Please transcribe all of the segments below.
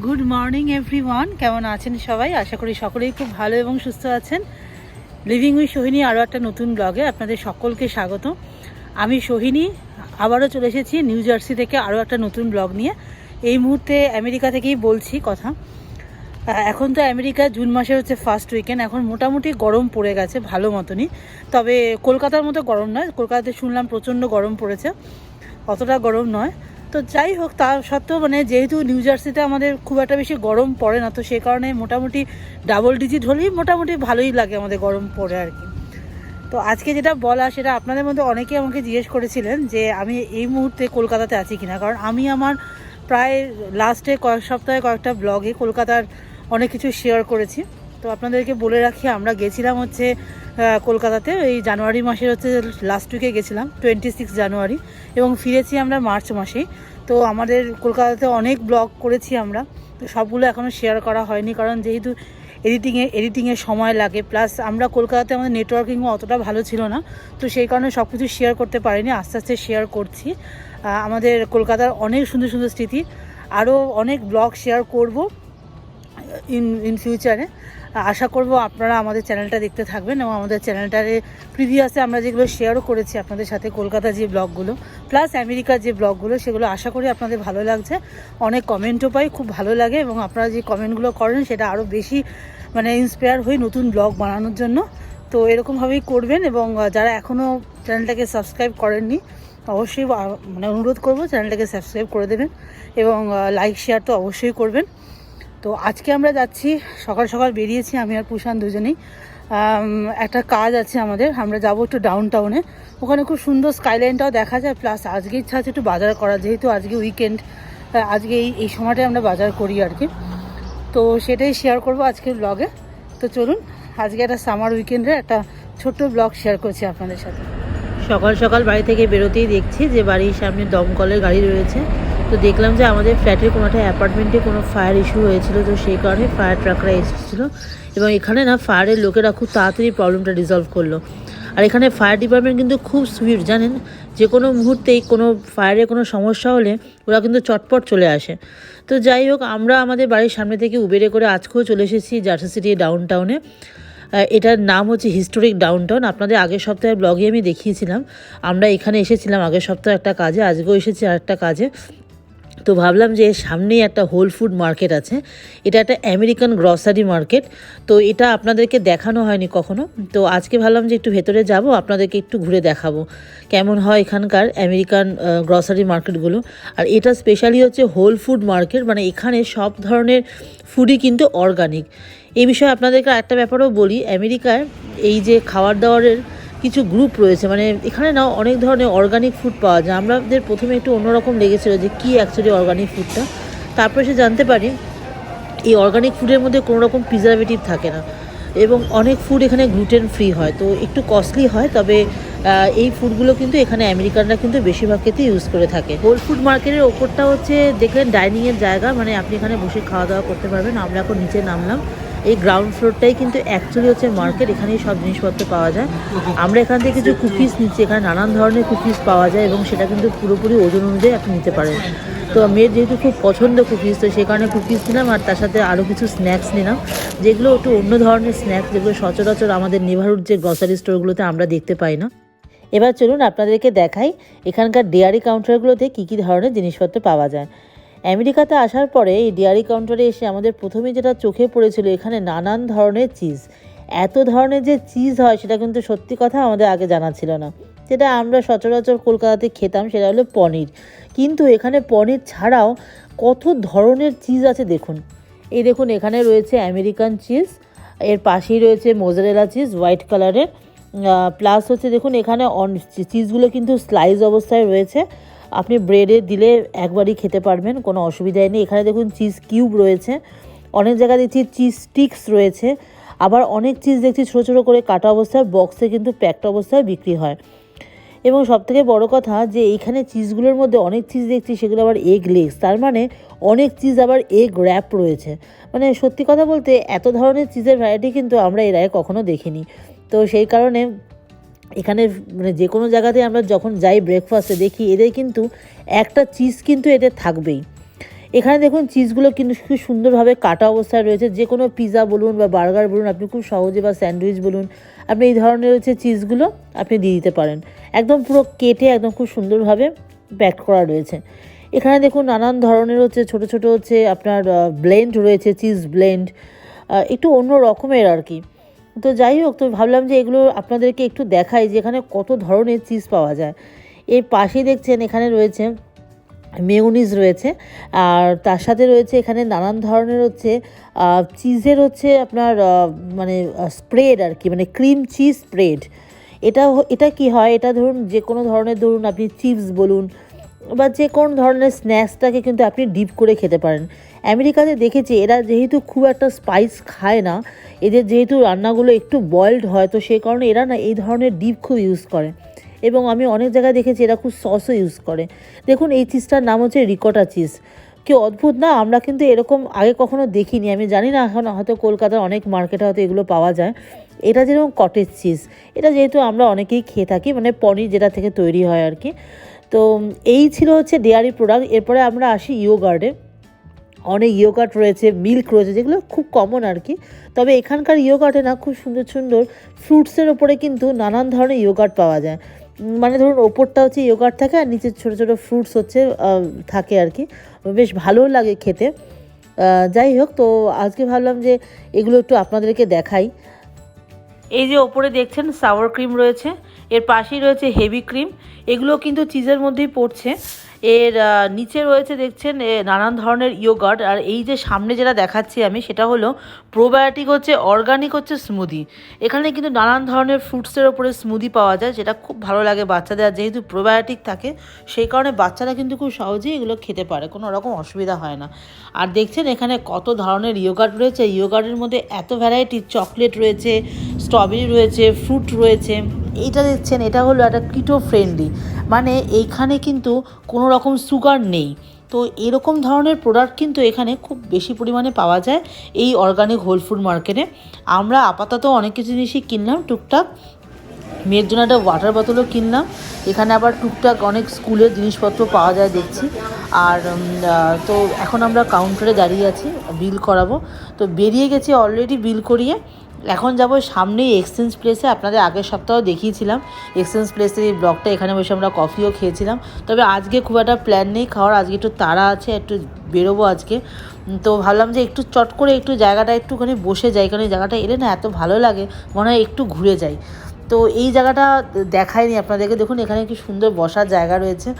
Good morning everyone কেমন আছেন সবাই? আশা করি সকলেই খুব ভালো এবং সুস্থ আছেন। লিভিং উই সোহিনী আরও একটা নতুন ব্লগে আপনাদের সকলকে স্বাগত। আমি সোহিনী, আবারও চলে এসেছি নিউ জার্সি থেকে আরও একটা নতুন ব্লগ নিয়ে। এই মুহূর্তে আমেরিকা থেকেই বলছি কথা। এখন তো আমেরিকা, জুন মাসে হচ্ছে ফার্স্ট উইকেন্ড এখন মোটামুটি গরম পড়ে গেছে ভালো মতনই। তবে কলকাতার মতো গরম নয়। কলকাতাতে শুনলাম প্রচণ্ড গরম পড়েছে। অতটা গরম নয়। তো যাই হোক, তা সত্ত্বেও মানে যেহেতু নিউ জার্সিতে আমাদের খুব একটা বেশি গরম পড়ে না, তো সেই কারণে মোটামুটি ডাবল ডিজিট হলেই মোটামুটি ভালোই লাগে আমাদের গরম পড়ে আর কি। তো আজকে যেটা বলা, সেটা আপনাদের মধ্যে অনেকেই আমাকে জিজ্ঞেস করেছিলেন যে আমি এই মুহূর্তে কলকাতাতে আছি কিনা, কারণ আমি আমার প্রায় লাস্টে কয়েক সপ্তাহে কয়েকটা ব্লগে কলকাতার অনেক কিছু শেয়ার করেছি। তো আপনাদেরকে বলে রাখি, আমরা গেছিলাম হচ্ছে কলকাতাতে, এই জানুয়ারি মাসের হচ্ছে লাস্ট উইকে গেছিলাম টোয়েন্টি সিক্স জানুয়ারি, এবং ফিরেছি আমরা মার্চ মাসেই তো আমাদের কলকাতাতে অনেক ব্লগ করেছি আমরা, তো সবগুলো এখনও শেয়ার করা হয়নি, কারণ যেহেতু এডিটিংয়ে এডিটিংয়ে সময় লাগে প্লাস আমরা কলকাতাতে আমাদের নেটওয়ার্কিংও অতটা ভালো ছিল না, তো সেই কারণে সব কিছু শেয়ার করতে পারিনি, আস্তে আস্তে শেয়ার করছি। আমাদের কলকাতার অনেক সুন্দর সুন্দর স্মৃতি আরও অনেক ব্লগ শেয়ার করব ইন ইন ফিউচারে আশা করব আপনারা আমাদের চ্যানেলটা দেখতে থাকবেন এবং আমাদের চ্যানেলটারে প্রিভিয়াসে আমরা যেগুলো শেয়ারও করেছি আপনাদের সাথে কলকাতার যে ব্লগগুলো, প্লাস আমেরিকার যে ব্লগগুলো, সেগুলো আশা করি আপনাদের ভালো লাগছে। অনেক কমেন্টও পাই, খুব ভালো লাগে এবং আপনারা যে কমেন্টগুলো করেন সেটা আরও বেশি মানে ইন্সপায়ার হই নতুন ব্লগ বানানোর জন্য। তো এরকমভাবেই করবেন এবং যারা এখনও চ্যানেলটাকে সাবস্ক্রাইব করেননি, অবশ্যই মানে অনুরোধ করব চ্যানেলটাকে সাবস্ক্রাইব করে দেবেন এবং লাইক শেয়ার তো অবশ্যই করবেন। তো আজকে আমরা যাচ্ছি, সকাল সকাল বেরিয়েছি আমি আর পুষান দুজনেই। একটা কাজ আছে আমাদের, আমরা যাব একটু ডাউন টাউনে ওখানে খুব সুন্দর স্কাইলাইনটাও দেখা যায় প্লাস আজকে ইচ্ছা আছে একটু বাজার করা যেহেতু আজকে উইকেন্ড আজকে এই এই সময়টায় আমরা বাজার করি আর কি। তো সেটাই শেয়ার করব আজকের ব্লগে তো চলুন, আজকে একটা সামার উইকেন্ডের একটা ছোট্ট ব্লগ শেয়ার করছি আপনাদের সাথে। সকাল সকাল বাড়ি থেকে বেরোতেই দেখছি যে বাড়ির সামনে দমকলের গাড়ি রয়েছে। তো দেখলাম যে আমাদের ফ্ল্যাটের কোনো একটা অ্যাপার্টমেন্টে কোনো ফায়ার ইস্যু হয়েছিল, তো সেই কারণে ফায়ার ট্রাকরা এসেছিল। এবং এখানে না ফায়ারের লোকেরা খুব তাড়াতাড়ি প্রবলেমটা রিজলভ করল। আর এখানে ফায়ার ডিপার্টমেন্ট কিন্তু খুব সুইট জানেন? যে কোনো মুহূর্তেই কোনো ফায়ারের কোনো সমস্যা হলে ওরা কিন্তু চটপট চলে আসে। তো যাই হোক, আমরা আমাদের বাড়ির সামনে থেকে উবেরে করে আজকেও চলে এসেছি জার্সি সিটি ডাউন টাউনে এটার নাম হচ্ছে হিস্টোরিক ডাউনটাউন আপনাদের আগের সপ্তাহের ব্লগে আমি দেখিয়েছিলাম। আমরা এখানে এসেছিলাম আগের সপ্তাহে একটা কাজে, আজকেও এসেছি আর একটা কাজে। তো ভাবলাম যে সামনেই একটা হোল ফুড মার্কেট আছে। এটা একটা আমেরিকান গ্রসারি মার্কেট তো এটা আপনাদেরকে দেখানো হয়নি কখনো। তো আজকে ভাবলাম যে একটু ভেতরে যাব, আপনাদেরকে একটু ঘুরে দেখাবো। কেমন হয় এখানকার আমেরিকান গ্রসারি মার্কেটগুলো আর এটা স্পেশালি হচ্ছে হোল ফুড মার্কেট মানে এখানে সব ধরনের ফুডই কিন্তু অর্গানিক এই বিষয়ে আপনাদেরকে একটা ব্যাপারও বলি। আমেরিকায় এই যে খাবার দাবারের কিছু গ্রুপ রয়েছে মানে এখানে না অনেক ধরনের অর্গানিক ফুড পাওয়া যায়। আমাদের প্রথমে একটু অন্যরকম লেগেছিলো যে কী অ্যাকচুয়ালি অর্গানিক ফুডটা তারপরে সে জানতে পারি, এই অর্গানিক ফুডের মধ্যে কোনো রকম প্রিজারভেটিভ থাকে না। এবং অনেক ফুড এখানে গ্লুটেন ফ্রি হয়, তো একটু কস্টলি হয়, তবে এই ফুডগুলো কিন্তু এখানে আমেরিকানরা কিন্তু বেশিরভাগ ক্ষেত্রে ইউজ করে থাকে। হোল ফুড মার্কেটের ওপরটা হচ্ছে, দেখলেন ডাইনিংয়ের জায়গা মানে আপনি এখানে বসে খাওয়া দাওয়া করতে পারবেন। আমরা এখন নিচে নামলাম। এই গ্রাউন্ড ফ্লোরটাই কিন্তু অ্যাকচুয়ালি হচ্ছে মার্কেট এখানেই সব জিনিসপত্র পাওয়া যায়। আমরা এখান থেকে কিছু কুকিজ নিচ্ছি, এখানে নানান ধরনের কুকিজ পাওয়া যায় এবং সেটা কিন্তু পুরোপুরি ওজন অনুযায়ী আপনি নিতে পারেন। তো মেয়ের যেহেতু খুব পছন্দ কুকিজ তো সেই কারণে কুকিজ নিলাম আর তার সাথে আরও কিছু স্ন্যাক্স নিলাম। যেগুলো একটু অন্য ধরনের স্ন্যাক্স যেগুলো সচরাচর আমাদের নেভারহুড যে গ্রসারি স্টোরগুলোতে আমরা দেখতে পাই না। এবার চলুন আপনাদেরকে দেখাই এখানকার ডেয়ারি কাউন্টারগুলোতে কী কী ধরনের জিনিসপত্র পাওয়া যায়। আমেরিকাতে আসার পরে এই ডেয়ারি কাউন্টারে এসে আমাদের প্রথমে যেটা চোখে পড়েছিল, এখানে নানান ধরনের চিজ এত ধরনের যে চিজ হয়, সেটা কিন্তু সত্যি কথা আমাদের আগে জানা ছিল না। যেটা আমরা সচরাচর কলকাতাতে খেতাম, সেটা হলো পনির। কিন্তু এখানে পনির ছাড়াও কত ধরনের চিজ আছে দেখুন। এই দেখুন, এখানে রয়েছে আমেরিকান চিজ এর পাশেই রয়েছে মোজারেলা চিজ হোয়াইট কালারের প্লাস হচ্ছে দেখুন, এখানে অন- চিজগুলো কিন্তু স্লাইস অবস্থায় রয়েছে। আপনি ব্রেডে দিলে একবারই খেতে পারবেন, কোনো অসুবিধাই নেই। এখানে দেখুন চিজ কিউব রয়েছে, অনেক জায়গায় দেখছি চিজ স্টিক্স রয়েছে। আবার অনেক চিজ দেখছি ছোটো ছোটো করে কাটা অবস্থায় বক্সে কিন্তু প্যাকড অবস্থায় বিক্রি হয়। এবং সবথেকে বড় কথা যে এইখানে চিজগুলোর মধ্যে অনেক চিজ দেখছি, সেগুলো আবার এগ লেগস তার মানে অনেক চিজ আবার এগ র্যাপ রয়েছে। মানে সত্যি কথা বলতে এত ধরনের চিজের ভ্যারাইটি কিন্তু আমরা এর আগে কখনো দেখিনি। তো সেই কারণে এখানে মানে যে কোনো জায়গাতে আমরা যখন যাই ব্রেকফাস্টে দেখি, এদের কিন্তু একটা চিজ কিন্তু এদের থাকবেই। এখানে দেখুন চিজগুলো কিন্তু খুব সুন্দরভাবে কাটা অবস্থায় রয়েছে। যে কোনো পিৎজা বলুন বা বার্গার বলুন, আপনি খুব সহজে বা স্যান্ডউইচ বলুন, আপনি এই ধরনের হচ্ছে চিজগুলো আপনি দিয়ে দিতে পারেন। একদম পুরো কেটে একদম খুব সুন্দরভাবে প্যাক করা রয়েছে। এখানে দেখুন, নানান ধরনের হচ্ছে ছোট ছোট হচ্ছে আপনার ব্লেন্ড রয়েছে চিজ ব্লেন্ড একটু অন্য রকমের আর কি। তো যাই হোক, তো ভাবলাম যে এগুলো আপনাদেরকে একটু দেখাই যে এখানে কত ধরনের চিজ পাওয়া যায়। এর পাশেই দেখছেন এখানে রয়েছে মেয়নিজ রয়েছে, আর তার সাথে রয়েছে এখানে নানান ধরনের হচ্ছে চিজের হচ্ছে আপনার মানে স্প্রেড আর কি মানে ক্রিম চিজ স্প্রেড। এটা এটা কি হয়? এটা ধরুন যে কোনো ধরনের, ধরুন আপনি চিপস বলুন বা যে কোনো ধরনের স্ন্যাক্সটাকে কিন্তু আপনি ডিপ করে খেতে পারেন। আমেরিকাতে দেখেছি, এরা যেহেতু খুব একটা স্পাইস খায় না, এদের যেহেতু রান্নাগুলো একটু বয়েলড হয়, তো সেই কারণে এরা না এই ধরনের ডিপ খুব ইউজ করে। এবং আমি অনেক জায়গায় দেখেছি এরা খুব সসও ইউজ করে। দেখুন, এই চিজটার নাম হচ্ছে রিকটা চিজ কি অদ্ভুত না? আমরা কিন্তু এরকম আগে কখনো দেখিনি। আমি জানি না এখন হয়তো কলকাতার অনেক মার্কেটে হয়তো এগুলো পাওয়া যায়। এটা যেরকম কটেজ চিজ এটা যেহেতু আমরা অনেকেই খেয়ে থাকি মানে পনির যেটা থেকে তৈরি হয় আর কি। তো এই ছিল হচ্ছে ডেয়ারি প্রোডাক্ট এরপরে আমরা আসি ইয়োগার্ডে অনেক ইয়োগার্ট রয়েছে মিল্ক রয়েছে, যেগুলো খুব কমন আর কি। তবে এখানকার ইয়োগার্টে না খুব সুন্দর সুন্দর ফ্রুটসের ওপরে কিন্তু নানান ধরনের ইয়োগার্ট পাওয়া যায়। মানে ধরুন ওপরটা হচ্ছে ইয়োগার্ট থাকে আর নিচে ছোটো ছোটো ফ্রুটস হচ্ছে থাকে আর কি। বেশ ভালোও লাগে খেতে। যাই হোক, তো আজকে ভাবলাম যে এগুলো একটু আপনাদেরকে দেখাই। এই যে ওপরে দেখছেন সাওয়ার ক্রিম রয়েছে। এর পাশেই রয়েছে হেভি ক্রিম এগুলো কিন্তু চিজের মধ্যেই পড়ছে। এর নিচে রয়েছে দেখছেন নানান ধরনের ইয়োগার্ট আর এই যে সামনে যেটা দেখাচ্ছি আমি, সেটা হলো প্রোবায়োটিক হচ্ছে অর্গানিক হচ্ছে স্মুদি এখানে কিন্তু নানান ধরনের ফ্রুটসের ওপরে স্মুদি পাওয়া যায়, যেটা খুব ভালো লাগে বাচ্চাদের, আর যেহেতু প্রোবায়োটিক থাকে, সেই কারণে বাচ্চারা কিন্তু খুব সহজেই এগুলো খেতে পারে, কোনো রকম অসুবিধা হয় না। আর দেখছেন এখানে কত ধরনের ইয়োগার্ট রয়েছে ইয়োগার্টের মধ্যে এত ভ্যারাইটি চকলেট রয়েছে স্ট্রবেরি রয়েছে ফ্রুট রয়েছে। এইটা দেখছেন, এটা হলো একটা কিটো ফ্রেন্ডলি মানে এইখানে কিন্তু কোনো রকম সুগার নেই। তো এরকম ধরনের প্রোডাক্ট কিন্তু এখানে খুব বেশি পরিমাণে পাওয়া যায় এই অর্গানিক হোল ফুড মার্কেটে আমরা আপাতত অনেক কিছু জিনিসই কিনলাম, টুকটাক। মেয়ের জন্য একটা ওয়াটার বোতলও কিনলাম। এখানে আবার টুকটাক অনেক স্কুলের জিনিসপত্র পাওয়া যায় দেখছি। আর তো এখন আমরা কাউন্টারে দাঁড়িয়ে আছি বিল করাবো। তো বেরিয়ে গেছি অলরেডি বিল করিয়ে। এখন যাব সামনেই এক্সচেঞ্জ প্লেসে আপনাদের আগের সপ্তাহ দেখিয়েছিলাম। এক্সচেঞ্জ প্লেসের এই ব্লগটা এখানে বসে আমরা কফিও খেয়েছিলাম। তবে আজকে খুব একটা প্ল্যান নেই খাওয়ার। আজকে একটু তাড়া আছে, একটু বেরোবো আজকে। তো ভাবলাম যে একটু চট করে একটু জায়গাটা একটুখানি বসে যাই, কারণ এই জায়গাটা এলে না এত ভালো লাগে, মনে হয় একটু ঘুরে যাই। তো এই জায়গাটা দেখায়নি আপনাদেরকে। দেখুন, এখানে কি সুন্দর বসার জায়গা রয়েছে।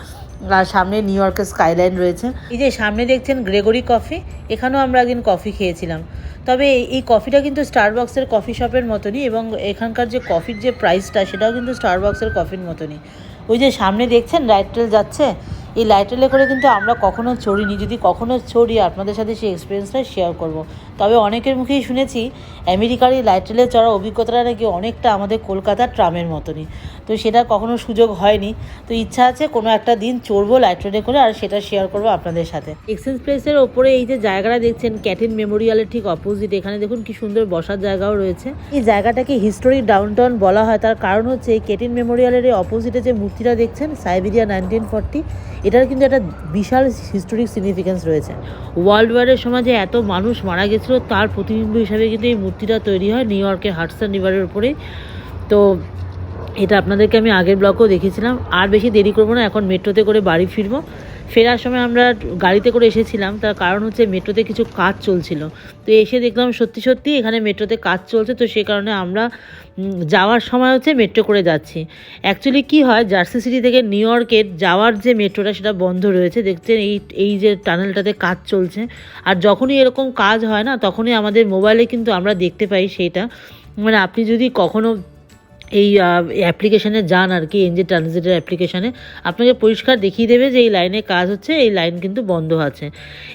আর সামনে নিউ ইয়র্কের স্কাইলাইন রয়েছে। এই যে সামনে দেখছেন গ্রেগরি কফি এখানেও আমরা একদিন কফি খেয়েছিলাম। তবে এই- কফিটা কিন্তু স্টার বক্সের কফি শপের মতনই এবং এখানকার যে কফির যে প্রাইসটা সেটাও কিন্তু স্টার বক্সের কফির মতনই। ওই যে সামনে দেখছেন রাইট্রেল যাচ্ছে এই লাইট ট্রেলে করে কিন্তু আমরা কখনো চড়িনি যদি কখনো চড়ি আপনাদের সাথে সেই এক্সপিরিয়েন্সটা শেয়ার করব। তবে অনেকের মুখেই শুনেছি, আমেরিকার এই লাইট ট্রেলে চড়ার অভিজ্ঞতাটা নাকি অনেকটা আমাদের কলকাতার ট্রামের মতনই। তো সেটা কখনো সুযোগ হয়নি। তো ইচ্ছা আছে কোনো একটা দিন চড়বো লাইট ট্রেনে করে আর সেটা শেয়ার করব আপনাদের সাথে। এক্সচেঞ্জ প্লেসের ওপরে এই যে জায়গাটা দেখছেন ক্যাটিন মেমোরিয়ালের ঠিক অপোজিট এখানে দেখুন কি সুন্দর বসার জায়গাও রয়েছে। এই জায়গাটাকে হিস্টোরিক ডাউনটাউন বলা হয়। তার কারণ হচ্ছে এই ক্যাটিন মেমোরিয়ালের এই অপোজিটে যে মূর্তিটা দেখছেন সাইবেরিয়া নাইনটিন ফর্টি এটার কিন্তু একটা বিশাল হিস্টোরিক সিগনিফিকেন্স রয়েছে। ওয়ার্ল্ড ওয়ারের সময় যে এত মানুষ মারা গেছিল, তার প্রতিবিম্ব হিসাবে কিন্তু এই মূর্তিটা তৈরি হয় নিউ ইয়র্কের হাটসান রিভারের উপরে তো এটা আপনাদেরকে আমি আগের ব্লকেও দেখেছিলাম আর বেশি দেরি করব না, এখন মেট্রোতে করে বাড়ি ফিরবো। ফেরার সময় আমরা গাড়িতে করে এসেছিলাম, তার কারণ হচ্ছে মেট্রোতে কিছু কাজ চলছিল। তো এসে দেখলাম সত্যি সত্যি এখানে মেট্রোতে কাজ চলছে, তো সে কারণে আমরা যাওয়ার সময় হচ্ছে মেট্রো করে যাচ্ছি। অ্যাকচুয়ালি কি হয়, জার্সি সিটি থেকে নিউ ইয়র্কের যাওয়ার যে মেট্রোটা সেটা বন্ধ রয়েছে, দেখছেন এই এই যে টানেলটাতে কাজ চলছে। আর যখনই এরকম কাজ হয় না, তখনই আমাদের মোবাইলে কিন্তু আমরা দেখতে পাই সেইটা। মানে আপনি যদি কখনো এই অ্যাপ্লিকেশানে যান আর কি এনজি ট্রানজিটের অ্যাপ্লিকেশানে আপনাকে পরিষ্কার দেখিয়ে দেবে যে এই লাইনে কাজ হচ্ছে, এই লাইন কিন্তু বন্ধ আছে।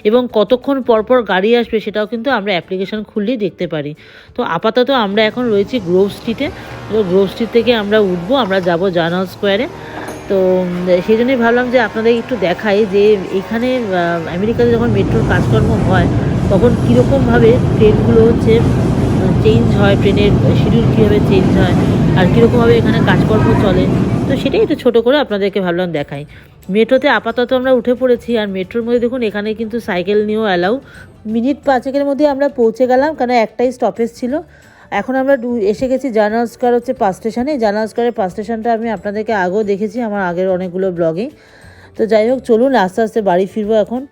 এবং কতক্ষণ পরপর গাড়ি আসবে সেটাও কিন্তু আমরা অ্যাপ্লিকেশান খুললেই দেখতে পারি। তো আপাতত আমরা এখন রয়েছি গ্রোভ স্ট্রিটে তো গ্রোভ স্ট্রিট থেকে আমরা উঠবো, আমরা যাব জার্নাল স্কোয়ারে তো সেই জন্যই ভাবলাম যে আপনাদের একটু দেখাই যে এখানে আমেরিকাতে যখন মেট্রোর কাজকর্ম হয়, তখন কীরকমভাবে ট্রেনগুলো হচ্ছে চেঞ্জ হয় ট্রেনের শিডিউল কীভাবে চেঞ্জ হয়। আর কীরকমভাবে এখানে কাজকর্ম চলে। তো সেটাই একটু ছোটো করে আপনাদেরকে ভাবলাম দেখাই। মেট্রোতে আপাতত আমরা উঠে পড়েছি আর মেট্রোর মধ্যে দেখুন, এখানে কিন্তু সাইকেল নিয়েও অ্যালাউ। মিনিট পাঁচেকের মধ্যে আমরা পৌঁছে গেলাম কারণ একটাই স্টপেজ ছিল। এখন আমরা এসে গেছি জানাল স্কোয়ার হচ্ছে পাস স্টেশনে। জানাল স্কোয়ারের পাস স্টেশনটা আমি আপনাদেরকে আগেও দেখেছি, আমার আগের অনেকগুলো ব্লগেই তো যাই হোক, চলুন আস্তে আস্তে বাড়ি ফিরবো এখন।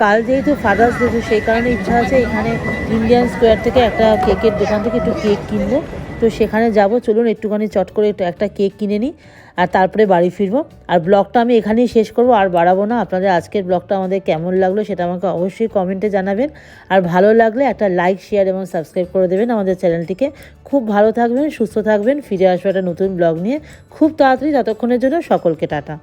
কাল যেহেতু ফাদার্স ডে তো সেই কারণে ইচ্ছা আছে এখানে ইন্ডিয়ান স্কোয়ার থেকে একটা কেকের দোকান থেকে একটু কেক কিনবো। তো সেখানে যাব, চলুন একটুখানি চট করে একটু কেক কিনে নিই, আর তারপরে বাড়ি ফিরবো। আর ব্লগটা আমি এখানেই শেষ করব, আর বাড়াবো না। আপনাদের আজকের ব্লগটা আমাদের কেমন লাগল সেটা আমাকে অবশ্যই কমেন্টে জানাবেন। আর ভালো লাগলে একটা লাইক শেয়ার এবং সাবস্ক্রাইব করে দেবেন আমাদের চ্যানেলটিকে। খুব ভালো থাকবেন, সুস্থ থাকবেন, ফিরে আসব একটা নতুন ব্লগ নিয়ে। খুব তাড়াতাড়ি, ততক্ষণের জন্য সকলকে টাটা।